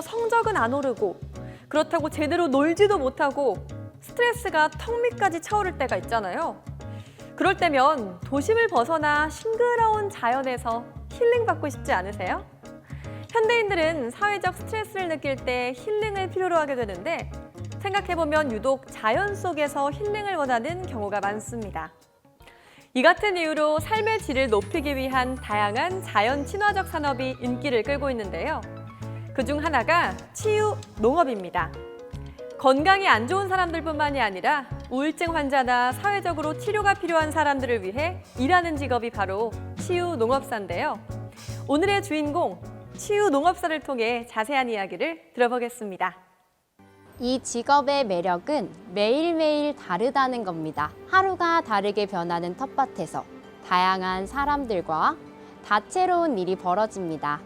성적은 안 오르고 그렇다고 제대로 놀지도 못하고 스트레스가 턱 밑까지 차오를 때가 있잖아요. 그럴 때면 도심을 벗어나 싱그러운 자연에서 힐링받고 싶지 않으세요? 현대인들은 사회적 스트레스를 느낄 때 힐링을 필요로 하게 되는데 생각해보면 유독 자연 속에서 힐링을 원하는 경우가 많습니다. 이 같은 이유로 삶의 질을 높이기 위한 다양한 자연 친화적 산업이 인기를 끌고 있는데요. 그중 하나가 치유 농업입니다. 건강이 안 좋은 사람들뿐만이 아니라 우울증 환자나 사회적으로 치료가 필요한 사람들을 위해 일하는 직업이 바로 치유 농업사인데요. 오늘의 주인공 치유 농업사를 통해 자세한 이야기를 들어보겠습니다. 이 직업의 매력은 매일매일 다르다는 겁니다. 하루가 다르게 변하는 텃밭에서 다양한 사람들과 다채로운 일이 벌어집니다.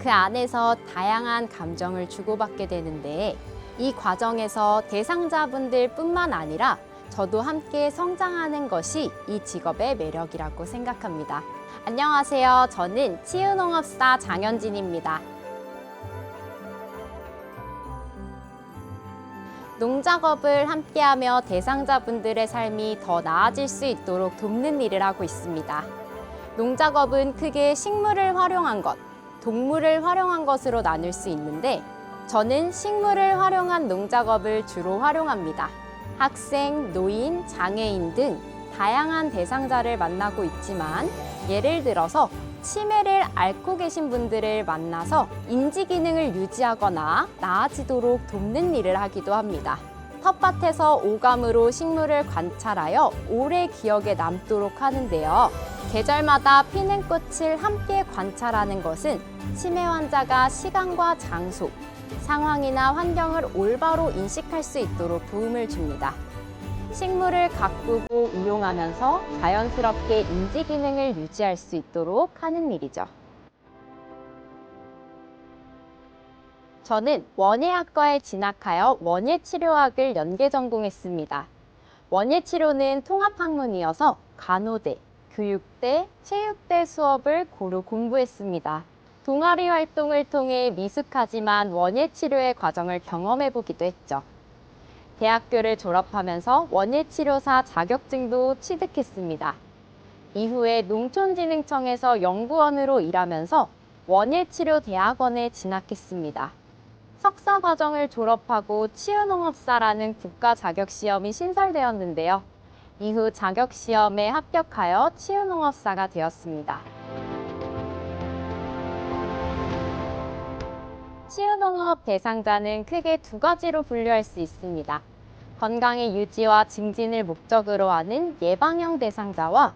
그 안에서 다양한 감정을 주고받게 되는데 이 과정에서 대상자분들 뿐만 아니라 저도 함께 성장하는 것이 이 직업의 매력이라고 생각합니다. 안녕하세요. 저는 치유농업사 장현진입니다. 농작업을 함께하며 대상자분들의 삶이 더 나아질 수 있도록 돕는 일을 하고 있습니다. 농작업은 크게 식물을 활용한 것, 동물을 활용한 것으로 나눌 수 있는데 저는 식물을 활용한 농작업을 주로 활용합니다. 학생, 노인, 장애인 등 다양한 대상자를 만나고 있지만 예를 들어서 치매를 앓고 계신 분들을 만나서 인지 기능을 유지하거나 나아지도록 돕는 일을 하기도 합니다. 텃밭에서 오감으로 식물을 관찰하여 오래 기억에 남도록 하는데요. 계절마다 피는 꽃을 함께 관찰하는 것은 치매 환자가 시간과 장소, 상황이나 환경을 올바로 인식할 수 있도록 도움을 줍니다. 식물을 가꾸고 이용하면서 자연스럽게 인지 기능을 유지할 수 있도록 하는 일이죠. 저는 원예학과에 진학하여 원예치료학을 연계 전공했습니다. 원예치료는 통합학문이어서 간호대, 교육대, 체육대 수업을 고루 공부했습니다. 동아리 활동을 통해 미숙하지만 원예 치료의 과정을 경험해 보기도 했죠. 대학교를 졸업하면서 원예 치료사 자격증도 취득했습니다. 이후에 농촌진흥청에서 연구원으로 일하면서 원예치료대학원에 진학했습니다. 석사 과정을 졸업하고 치유농업사라는 국가 자격시험이 신설되었는데요. 이후 자격시험에 합격하여 치유농업사가 되었습니다. 치유농업 대상자는 크게 두 가지로 분류할 수 있습니다. 건강의 유지와 증진을 목적으로 하는 예방형 대상자와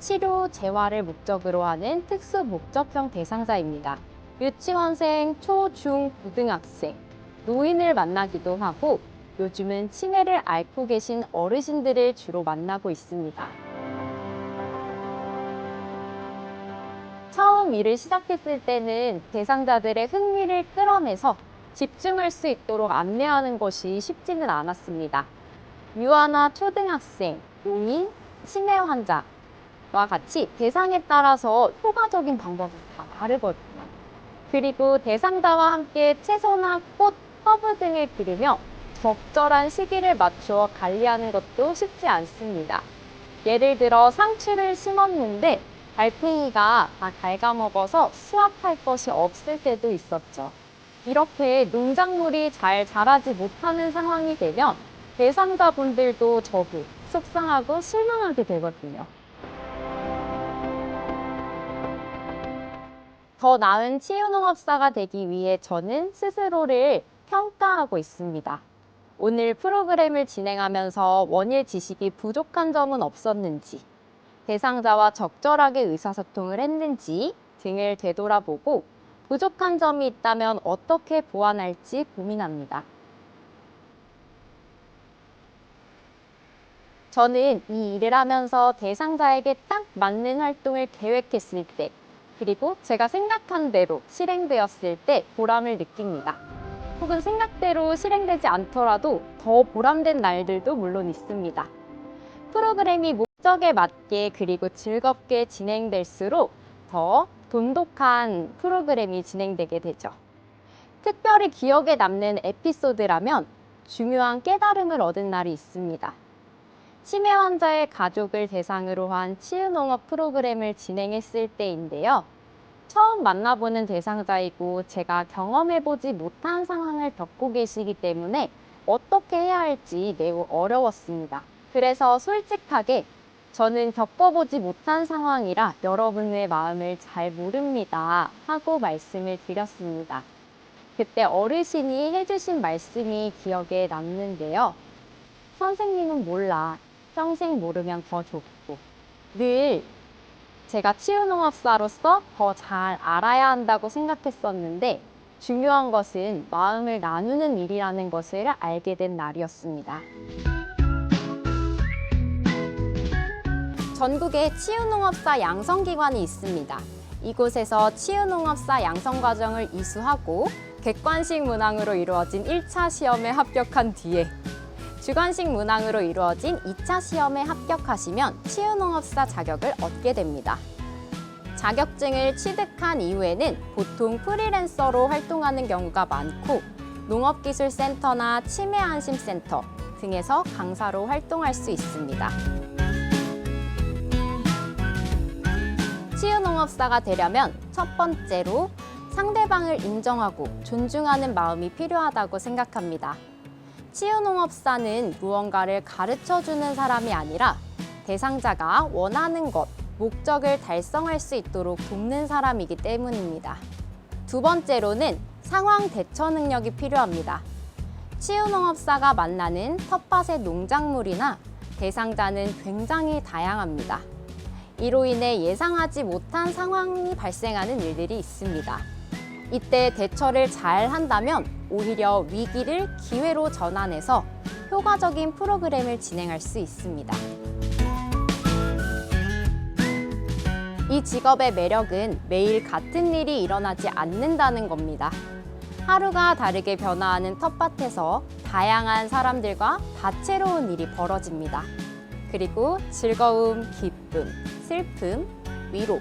치료, 재활을 목적으로 하는 특수 목적형 대상자입니다. 유치원생, 초, 중, 고등학생, 노인을 만나기도 하고 요즘은 치매를 앓고 계신 어르신들을 주로 만나고 있습니다. 처음 일을 시작했을 때는 대상자들의 흥미를 끌어내서 집중할 수 있도록 안내하는 것이 쉽지는 않았습니다. 유아나 초등학생, 노인, 치매 환자와 같이 대상에 따라서 효과적인 방법이 다 다르거든요. 그리고 대상자와 함께 채소나 꽃, 허브 등을 기르며 적절한 시기를 맞추어 관리하는 것도 쉽지 않습니다. 예를 들어 상추를 심었는데 달팽이가 다 갉아먹어서 수확할 것이 없을 때도 있었죠. 이렇게 농작물이 잘 자라지 못하는 상황이 되면 대상자분들도 저도 속상하고 실망하게 되거든요. 더 나은 치유농업사가 되기 위해 저는 스스로를 평가하고 있습니다. 오늘 프로그램을 진행하면서 원예 지식이 부족한 점은 없었는지, 대상자와 적절하게 의사소통을 했는지 등을 되돌아보고 부족한 점이 있다면 어떻게 보완할지 고민합니다. 저는 이 일을 하면서 대상자에게 딱 맞는 활동을 계획했을 때, 그리고 제가 생각한 대로 실행되었을 때 보람을 느낍니다. 혹은 생각대로 실행되지 않더라도 더 보람된 날들도 물론 있습니다. 프로그램이 목적에 맞게 그리고 즐겁게 진행될수록 더 돈독한 프로그램이 진행되게 되죠. 특별히 기억에 남는 에피소드라면 중요한 깨달음을 얻은 날이 있습니다. 치매 환자의 가족을 대상으로 한 치유농업 프로그램을 진행했을 때인데요. 처음 만나보는 대상자이고 제가 경험해보지 못한 상황을 겪고 계시기 때문에 어떻게 해야 할지 매우 어려웠습니다. 그래서 솔직하게 저는 겪어보지 못한 상황이라 여러분의 마음을 잘 모릅니다. 하고 말씀을 드렸습니다. 그때 어르신이 해주신 말씀이 기억에 남는데요. 선생님은 몰라. 평생 모르면 더 좋고. 늘 제가 치유농업사로서 더 잘 알아야 한다고 생각했었는데 중요한 것은 마음을 나누는 일이라는 것을 알게 된 날이었습니다. 전국에 치유농업사 양성기관이 있습니다. 이곳에서 치유농업사 양성과정을 이수하고 객관식 문항으로 이루어진 1차 시험에 합격한 뒤에 주관식 문항으로 이루어진 2차 시험에 합격하시면 치유농업사 자격을 얻게 됩니다. 자격증을 취득한 이후에는 보통 프리랜서로 활동하는 경우가 많고 농업기술센터나 치매안심센터 등에서 강사로 활동할 수 있습니다. 치유농업사가 되려면 첫 번째로 상대방을 인정하고 존중하는 마음이 필요하다고 생각합니다. 치유농업사는 무언가를 가르쳐 주는 사람이 아니라 대상자가 원하는 것, 목적을 달성할 수 있도록 돕는 사람이기 때문입니다. 두 번째로는 상황 대처 능력이 필요합니다. 치유농업사가 만나는 텃밭의 농작물이나 대상자는 굉장히 다양합니다. 이로 인해 예상하지 못한 상황이 발생하는 일들이 있습니다. 이때 대처를 잘 한다면 오히려 위기를 기회로 전환해서 효과적인 프로그램을 진행할 수 있습니다. 이 직업의 매력은 매일 같은 일이 일어나지 않는다는 겁니다. 하루가 다르게 변화하는 텃밭에서 다양한 사람들과 다채로운 일이 벌어집니다. 그리고 즐거움, 기쁨, 슬픔, 위로,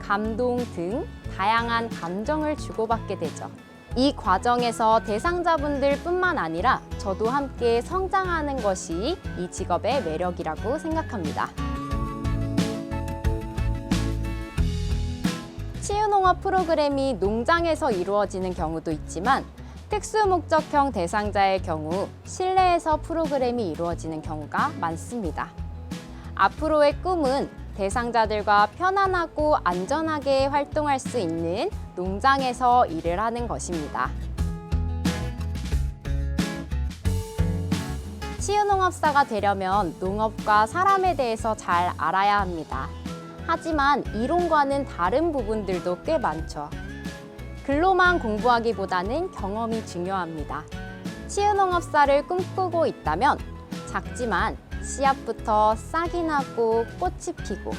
감동 등 다양한 감정을 주고받게 되죠. 이 과정에서 대상자분들 뿐만 아니라 저도 함께 성장하는 것이 이 직업의 매력이라고 생각합니다. 치유농업 프로그램이 농장에서 이루어지는 경우도 있지만 특수목적형 대상자의 경우 실내에서 프로그램이 이루어지는 경우가 많습니다. 앞으로의 꿈은 대상자들과 편안하고 안전하게 활동할 수 있는 농장에서 일을 하는 것입니다. 치유농업사가 되려면 농업과 사람에 대해서 잘 알아야 합니다. 하지만 이론과는 다른 부분들도 꽤 많죠. 글로만 공부하기보다는 경험이 중요합니다. 치유농업사를 꿈꾸고 있다면 작지만 씨앗부터 싹이 나고 꽃이 피고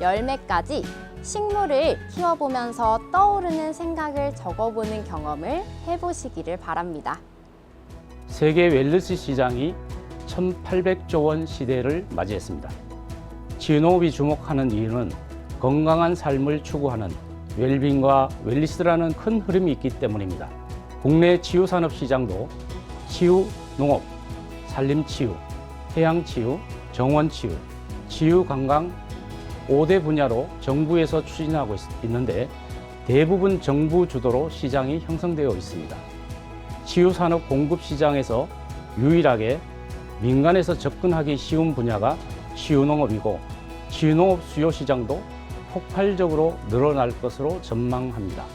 열매까지 식물을 키워보면서 떠오르는 생각을 적어보는 경험을 해보시기를 바랍니다. 세계 웰니스 시장이 1800조 원 시대를 맞이했습니다. 치유농업이 주목하는 이유는 건강한 삶을 추구하는 웰빙과 웰리스라는 큰 흐름이 있기 때문입니다. 국내 치유산업 시장도 치유 농업, 산림 치유, 해양 치유, 정원 치유, 치유 관광 5대 분야로 정부에서 추진하고 있, 있는데 대부분 정부 주도로 시장이 형성되어 있습니다. 치유산업 공급 시장에서 유일하게 민간에서 접근하기 쉬운 분야가 치유농업이고 치유농업 수요 시장도 폭발적으로 늘어날 것으로 전망합니다.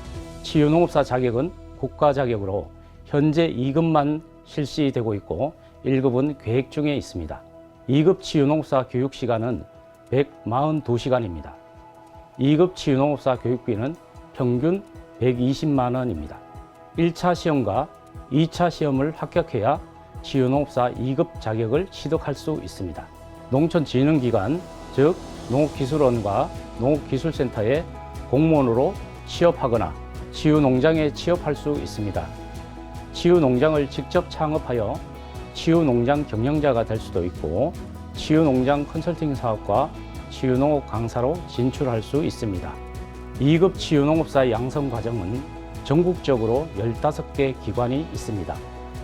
치유농업사 자격은 국가 자격으로 현재 2급만 실시되고 있고 1급은 계획 중에 있습니다. 2급 치유농업사 교육 시간은 142시간입니다. 2급 치유농업사 교육비는 평균 120만 원입니다. 1차 시험과 2차 시험을 합격해야 치유농업사 2급 자격을 취득할 수 있습니다. 농촌진흥기관, 즉 농업기술원과 농업기술센터에 공무원으로 취업하거나 치유농장에 취업할 수 있습니다. 치유농장을 직접 창업하여 치유농장 경영자가 될 수도 있고 치유농장 컨설팅 사업과 치유농업 강사로 진출할 수 있습니다. 2급 치유농업사 양성 과정은 전국적으로 15개 기관이 있습니다.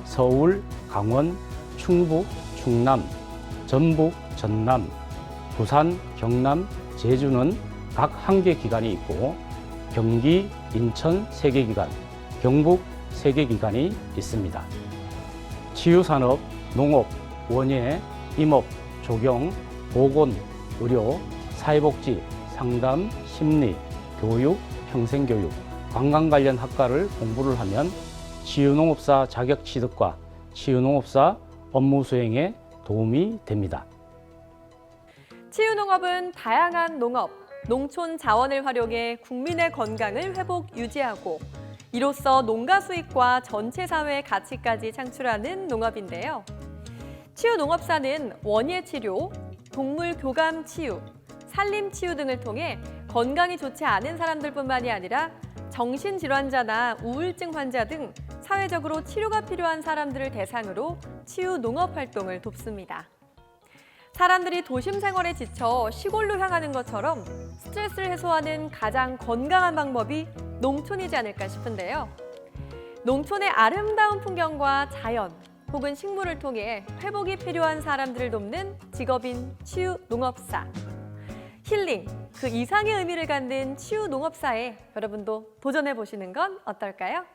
서울, 강원, 충북, 충남, 전북, 전남, 부산, 경남, 제주는 각 한 개 기관이 있고 경기, 인천 세 개 기관, 경북 세 개 기관이 있습니다. 치유산업, 농업, 원예, 임업, 조경, 보건, 의료, 사회복지, 상담, 심리, 교육, 평생교육, 관광 관련 학과를 공부를 하면 치유농업사 자격 취득과 치유농업사 업무 수행에 도움이 됩니다. 치유농업은 다양한 농업, 농촌 자원을 활용해 국민의 건강을 회복 유지하고 이로써 농가 수익과 전체 사회의 가치까지 창출하는 농업인데요. 치유농업사는 원예 치료, 동물 교감 치유, 산림 치유 등을 통해 건강이 좋지 않은 사람들뿐만이 아니라 정신질환자나 우울증 환자 등 사회적으로 치료가 필요한 사람들을 대상으로 치유 농업 활동을 돕습니다. 사람들이 도심 생활에 지쳐 시골로 향하는 것처럼 스트레스를 해소하는 가장 건강한 방법이 농촌이지 않을까 싶은데요. 농촌의 아름다운 풍경과 자연 혹은 식물을 통해 회복이 필요한 사람들을 돕는 직업인 치유 농업사. 힐링, 그 이상의 의미를 갖는 치유 농업사에 여러분도 도전해 보시는 건 어떨까요?